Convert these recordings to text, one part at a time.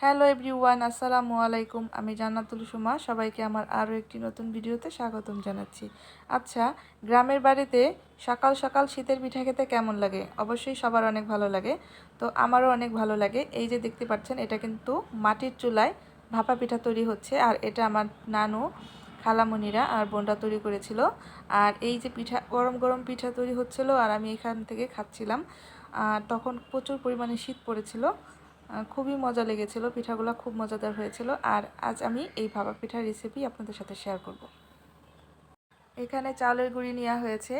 Hello everyone, আসসালামু আলাইকুম। আমি জান্নাতুল সুমা, সবাইকে আমার আরও একটি নতুন ভিডিওতে স্বাগতম জানাচ্ছি। আচ্ছা গ্রামের বাড়িতে সকাল সকাল শীতের পিঠা খেতে কেমন লাগে? অবশ্যই সবার অনেক ভালো লাগে। তো আমারও অনেক ভালো লাগে। এই যে দেখতে পাচ্ছেন, এটা কিন্তু মাটির চুলায় ভাপা পিঠা তৈরি হচ্ছে। আর এটা আমার নানু খালামণিরা আর বোনরা তৈরি করেছিল। আর এই যে পিঠা, গরম গরম পিঠা তৈরি হচ্ছিল আর আমি এখান থেকে খাচ্ছিলাম। আর তখন প্রচুর পরিমাণে শীত পড়েছিল। খুবই মজা লেগেছিল, পিঠাগুলো খুব মজাদার হয়েছিল, আর আজ আমি এই ভাপা পিঠার রেসিপি আপনাদের সাথে শেয়ার করব। এখানে চালের গুঁড়ি নেওয়া হয়েছে,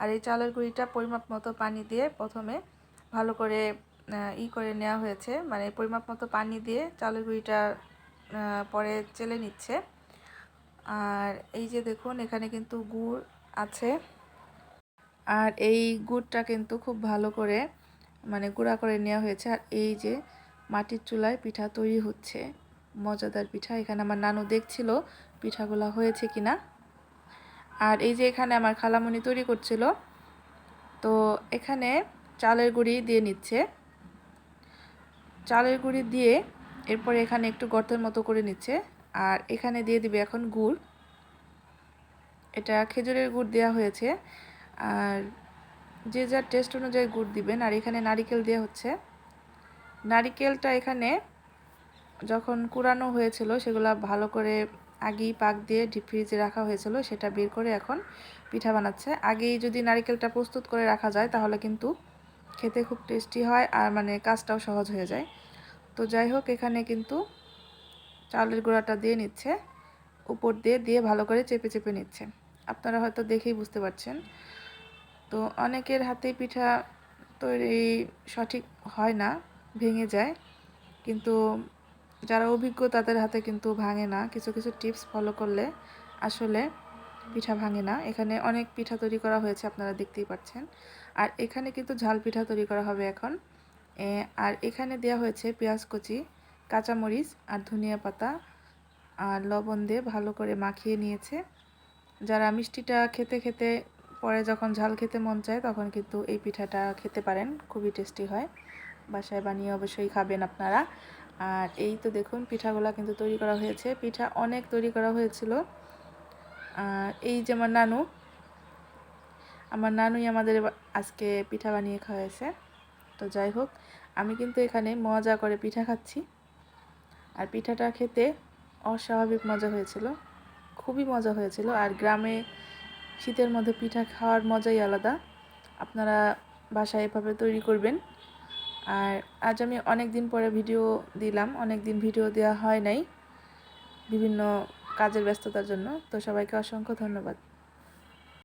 আর এই চালের গুঁড়িটা পরিমাপ মতো পানি দিয়ে প্রথমে ভালো করে ই করে নেওয়া হয়েছে মানে পরিমাপ মতো পানি দিয়ে চালের গুঁড়িটা পরে চেলে নিচ্ছে। আর এই যে দেখুন, এখানে কিন্তু গুড় আছে। আর এই গুড়টা কিন্তু খুব ভালো করে মানে গুঁড়া করে নেওয়া হয়েছে, আর এই যে মাটির চুলায় পিঠা তৈরি হচ্ছে। মজাদার পিঠা। এখানে আমার নানু দেখছিল পিঠাগুলো হয়েছে কিনা। আর এই যে এখানে আমার খালামণি তৈরি করছিল, তো এখানে চালের গুঁড়ি দিয়ে নিচ্ছে। চালের গুঁড়ি দিয়ে এরপরে এখানে একটু গর্তের মতো করে নিচ্ছে। আর এখানে দিয়ে দিবে এখন গুড়। এটা খেজুরের গুড় দেওয়া হয়েছে। আর যে যার টেস্ট অনুযায়ী গুড় দিবেন। আর এখানে নারিকেল দেওয়া হচ্ছে। নারিকেলটা এখানে যখন কুড়ানো হয়েছিল, সেগুলো ভালো করে আগেই পাক দিয়ে ডিপ ফ্রিজে রাখা হয়েছিল, সেটা বের করে এখন পিঠা বানাচ্ছে। আগেই যদি নারিকেলটা প্রস্তুত করে রাখা যায়, তাহলে কিন্তু খেতে খুব টেস্টি হয় আর মানে কাজটাও সহজ হয়ে যায়। তো যাই হোক, এখানে কিন্তু চালের গুঁড়াটা দিয়ে নিচ্ছে, উপর দিয়ে দিয়ে ভালো করে চেপে চেপে নিচ্ছে। আপনারা হয়তো দেখেই বুঝতে পারছেন। তো অনেকের হাতে পিঠা তৈরি সঠিক হয় না। ভেঙে যায়। কিন্তু যারা অভিজ্ঞ তাদের হাতে কিন্তু ভাঙে না। কিছু কিছু টিপস ফলো করলে আসলে পিঠা ভাঙে না। এখানে অনেক পিঠা তৈরি করা হয়েছে, আপনারা দেখতেই পাচ্ছেন। আর এখানে কিন্তু ঝাল পিঠা তৈরি করা হবে এখন। আর এখানে দেওয়া হয়েছে পেঁয়াজ কুচি, কাঁচামরিচ আর ধনিয়া পাতা। আর লবণ দিয়ে ভালো করে মাখিয়ে নিয়েছে। যারা মিষ্টিটা খেতে খেতে, পরে যখন ঝাল খেতে মন চায় তখন কিন্তু এই পিঠাটা খেতে পারেন। খুবই টেস্টি হয়। বাসায় বানিয়ে অবশ্যই খাবেন আপনারা। আর এই তো দেখুন, পিঠাগুলো কিন্তু তৈরি করা হয়েছে। পিঠা অনেক তৈরি করা হয়েছিল। আর এই যে আমার নানু, আমার নানুই আমাদের আজকে পিঠা বানিয়ে খাওয়াইছে। তো যাই হোক, আমি কিন্তু এখানে মজা করে পিঠা খাচ্ছি। আর পিঠাটা খেতে অস্বাভাবিক মজা হয়েছিল। খুবই মজা হয়েছিল। আর গ্রামে শীতের মধ্যে পিঠা খাওয়ার মজাই আলাদা। আপনারা বাসায় এভাবে তৈরি করবেন। আর আজ আমি অনেক দিন পরে ভিডিও দিলাম অনেক দিন ভিডিও দেওয়া হয় নাই বিভিন্ন কাজের ব্যস্ততার জন্য। তো সবাইকে অসংখ্য ধন্যবাদ।